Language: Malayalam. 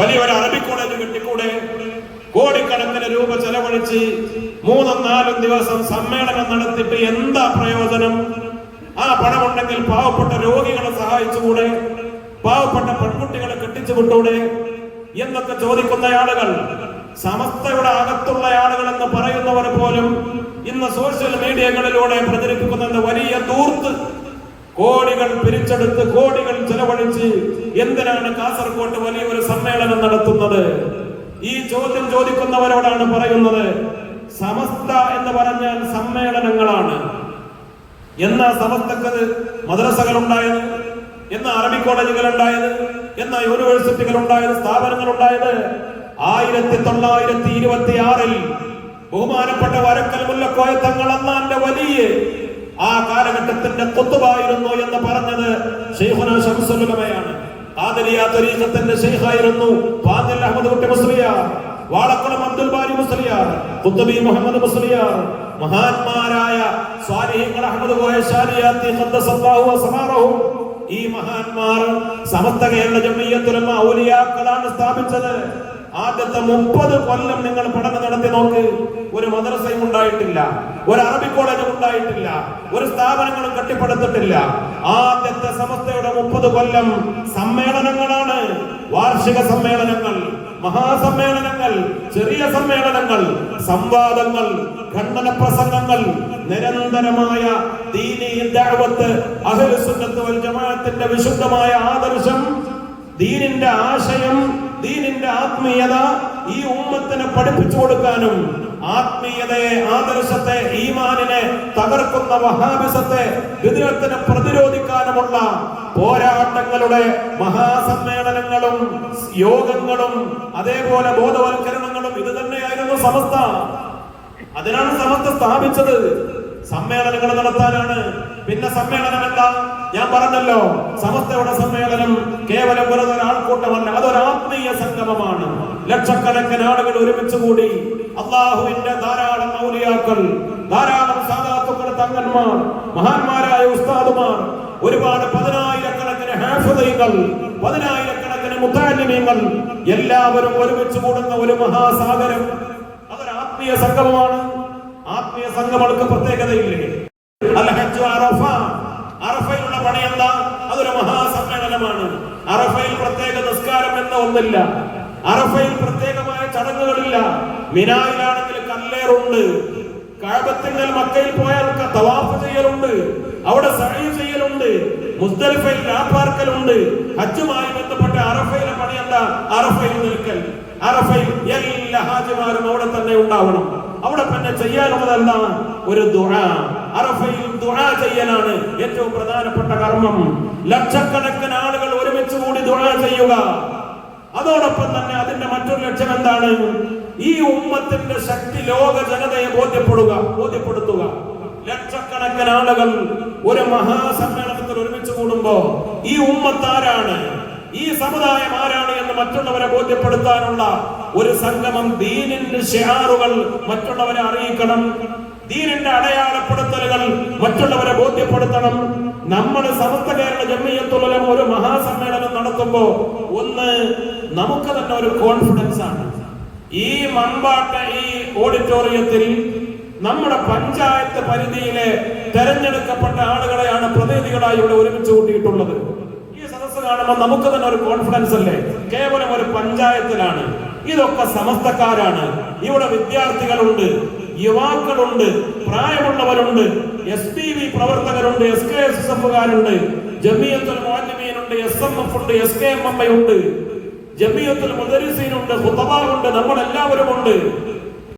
വലിയൊരു അറബി കോളേജ് കെട്ടിക്കൂടെ? കോടിക്കണക്കിന് രൂപ ചെലവഴിച്ച് മൂന്നും നാലും ദിവസം സമ്മേളനം നടത്തിയിട്ട് എന്താ പ്രയോജനം? ആ പണമുണ്ടെങ്കിൽ പാവപ്പെട്ട രോഗികളെ സഹായിച്ചുകൂടെ? പാവപ്പെട്ട പെൺകുട്ടികളെ കെട്ടിച്ചു വിട്ടൂടെ? എന്നൊക്കെ ചോദിക്കുന്ന ആളുകൾ സമസ്തയുടെ അകത്തുള്ള ആളുകൾ എന്ന് പറയുന്നവർ പോലും ഇന്ന് സോഷ്യൽ മീഡിയകളിലൂടെ പ്രചരിപ്പിക്കുന്ന വലിയ ദൂർത്ത് കോടികൾ പിരിച്ചെടുത്ത് കോടികൾ ചെലവഴിച്ച് എന്തിനാണ് കാസർഗോഡ് വലിയൊരു സമ്മേളനം നടത്തുന്നത്? ഈ ചോദ്യം ചോദിക്കുന്നവരോടാണ് പറയുന്നത് സമസ്ത എന്ന് പറഞ്ഞാൽ സമ്മേളനങ്ങളാണ്. എന്ന സമസ്തക്ക് മദ്രസകൾ ഉണ്ടായത് എന്ന അറബി കോളേജുകൾ ഉണ്ടായത് എന്ന യൂണിവേഴ്സിറ്റികൾ ഉണ്ടായത് സ്ഥാപനങ്ങൾ ഉണ്ടായത് ആയിരത്തി തൊള്ളായിരത്തി ഇരുപത്തി ആറിൽ ബഹുമാനപ്പെട്ട വരക്കൽ മുല്ലക്കോയ തങ്ങൾ അന്നാന്റെ വലിയ ആ കാലഘട്ടത്തിന്റെ കൊത്തുവായിരുന്നു എന്ന് പറഞ്ഞത് ഷെയ്ഖുന ആദരിയ തരീഖത്തിന്റെ അഹമ്മദ് കുട്ടി മുസ്ലിയാർ വാളക്കുളം അബ്ദുൽ ബാരി മുസ്ലിയാർ കുത്തുബി മുഹമ്മദ് മുസ്ലിയാർ മഹാന്മാരായ സ്വാലിഹിങ്ങൾ അഹമ്മദ് കോയ ഷാലിയാത്തി ഖദ്ദസല്ലാഹു അസ്മാറഹു ഈ മഹാന്മാർ സമസ്ത കേരള ജമ്മിയത്തുലമ്മ ഔലിയാക്കളാണ് സ്ഥാപിച്ചത്. ആദ്യത്തെ മുപ്പത് കൊല്ലം നിങ്ങൾ പഠനം നടത്തി നോക്ക്. ഒരു മദ്രസയും ഉണ്ടായിട്ടില്ല. ഒരു അറബി കോളേജും ഉണ്ടായിട്ടില്ല. ഒരു സ്ഥാപനങ്ങളും കെട്ടിപ്പടുത്തിട്ടില്ല. ആദ്യത്തെ സമസ്തയുടെ മുപ്പത് കൊല്ലം സമ്മേളനങ്ങളാണ്. വാർഷിക സമ്മേളനങ്ങൾ മഹാസമ്മേളനങ്ങൾ ചെറിയ സമ്മേളനങ്ങൾ സംവാദങ്ങൾ ഖണ്ഡന പ്രസംഗങ്ങൾ നിരന്തരമായ ജമാഅത്തിന്റെ വിശുദ്ധമായ ആദർശം ദീനിന്റെ ആശയം ആത്മീയത ഈ ഉമ്മത്തിനെ പഠിപ്പിച്ചു കൊടുക്കാനും ആത്മീയതയെ ആദർശത്തെ ഈമാനിനെ തകർക്കുന്ന വഹാബിസത്തെ വിദ്രത്തിനെ പ്രതിരോധിക്കാനുമുള്ള പോരാട്ടങ്ങളുടെ മഹാസമ്മേളനങ്ങളും യോഗങ്ങളും അതേപോലെ ബോധവൽക്കരണങ്ങളും ഇത് തന്നെയായിരുന്നു സമസ്ത. അതിനാണ് സമസ്ത സ്ഥാപിച്ചത്. സമ്മേളനങ്ങൾ നടത്താനാണ് പിന്നെ സമ്മേളനം എന്താ? ഞാൻ പറഞ്ഞല്ലോ സമസ്തയുടെ സമ്മേളനം കേവലം വെറുതെ ആൾക്കൂട്ടമല്ല അതൊരു ആത്മീയ സംഗമമാണ്. ലക്ഷക്കണക്കിന് ആളുകൾ ഒരുമിച്ച് കൂടി അള്ളാഹുവിന്റെ ധാരാളം മൗലിയാക്കൾ ധാരാളം സാധാത്തുക്കൾ തങ്ങന്മാർ മഹാന്മാരായ ഉസ്താദുമാർ ഒരുപാട് പതിനായിരക്കണക്കിന് ഹാഫുദൈകൾ പതിനായിരക്കണക്കിന് മുത്താലിമീങ്ങൾ എല്ലാവരും ഒരുമിച്ച് കൂടുന്ന ഒരു മഹാസാഗരം. അതൊരു ആത്മീയ സംഗമമാണ്. ആത്മീയ സംഗമങ്ങൾക്ക് പ്രത്യേകതയില്ലേ? അറഫയിലുള്ള പണി എന്താ? അതൊരു മഹാസമ്മേളനമാണ്. അറഫയിൽ പ്രത്യേക നിസ്കാരം എന്ന ഒന്നില്ല. അറഫയിൽ പ്രത്യേകമായ ചടങ്ങുകളില്ല. മിനായിലാണെങ്കിൽ കല്ലേറുണ്ട്. കാബത്തിങ്കൽ മക്കയിൽ പോയാൽ തവാഫ് ചെയ്യലുണ്ട്. അവിടെ സഴി ചെയ്യലുണ്ട്. മുസ്തലിഫയിൽ രാപ്പാർക്കലുണ്ട്. ഹജ്ജുമായി ബന്ധപ്പെട്ട അറഫയിലെ പണി എന്താ? അറഫയിൽ നിൽക്കൽ. അറഫയിൽ എല്ലാ ഹാജിമാരും അവിടെ തന്നെ ഉണ്ടാവണം. അവിടെ പിന്നെ ചെയ്യാനുള്ളതല്ല ഒരു ദുആ. അറഫയിൽ ദുആ ചെയ്യലാണ് ഏറ്റവും പ്രധാനപ്പെട്ട കർമ്മം. ലക്ഷക്കണക്കിന് ആളുകൾ ഒരുമിച്ച് കൂടി ദുആ ചെയ്യുക. അതോടൊപ്പം തന്നെ അതിന്റെ മറ്റൊരു ലക്ഷ്യം എന്താണ്? ഈ ഉമ്മത്തിന്റെ ശക്തി ലോക ജനതയെ ബോധ്യപ്പെടുക ബോധ്യപ്പെടുത്തുക. ലക്ഷക്കണക്കിന് ആളുകൾ ഒരു മഹാസമ്മേളനത്തിൽ ഒരുമിച്ച് കൂടുമ്പോ ഈ ഉമ്മത്ത് ആരാണ് ഈ സമുദായം ആരാണ് എന്ന് മറ്റുള്ളവരെ ബോധ്യപ്പെടുത്താനുള്ള ഒരു സംഗമം ദീനിന്റെ ഷിയാറുകൾ മറ്റുള്ളവരെ അറിയിക്കണം. ദീനിന്റെ അടയാളപ്പെടുത്തലുകൾ മറ്റുള്ളവരെ ബോധ്യപ്പെടുത്തണം. നമ്മൾ സമസ്ത കേരള ജമ്മിയത്തുലം ഒരു മഹാസമ്മേളനം നടത്തുമ്പോ ഒന്ന് നമുക്ക് തന്നെ ഒരു കോൺഫിഡൻസ് ആണ്. ഈ മമ്പാട്ട ഈ ഓഡിറ്റോറിയത്തിൽ നമ്മുടെ പഞ്ചായത്ത് പരിധിയിലെ തെരഞ്ഞെടുക്കപ്പെട്ട ആളുകളെയാണ് പ്രതിനിധികളായി ഇവിടെ ഒരുമിച്ച് കൂട്ടിയിട്ടുള്ളത്. കാണുമ്പോൾ നമുക്ക് തന്നെ ഒരു കോൺഫിഡൻസ് അല്ലേ? കേവലം ഒരു പഞ്ചായത്തിലാണ്. ഇതൊക്കെ സമസ്തക്കാരാണ്. ഇവിടെ വിദ്യാർത്ഥികളുണ്ട് യുവാക്കളുണ്ട് പ്രായമുള്ളവരുണ്ട് എസ് പി വി പ്രവർത്തകരുണ്ട് എസ് കെ എസ് എസ് എഫുകാരുണ്ട് ജമിയത്തുൽ എസ് എം എഫ് ഉണ്ട് എസ് കെ എം എം ഉണ്ട് ജമിയത്തുൽ മുദരിസീനുണ്ട് ഹുതബാറുണ്ട് നമ്മൾ എല്ലാവരും ഉണ്ട്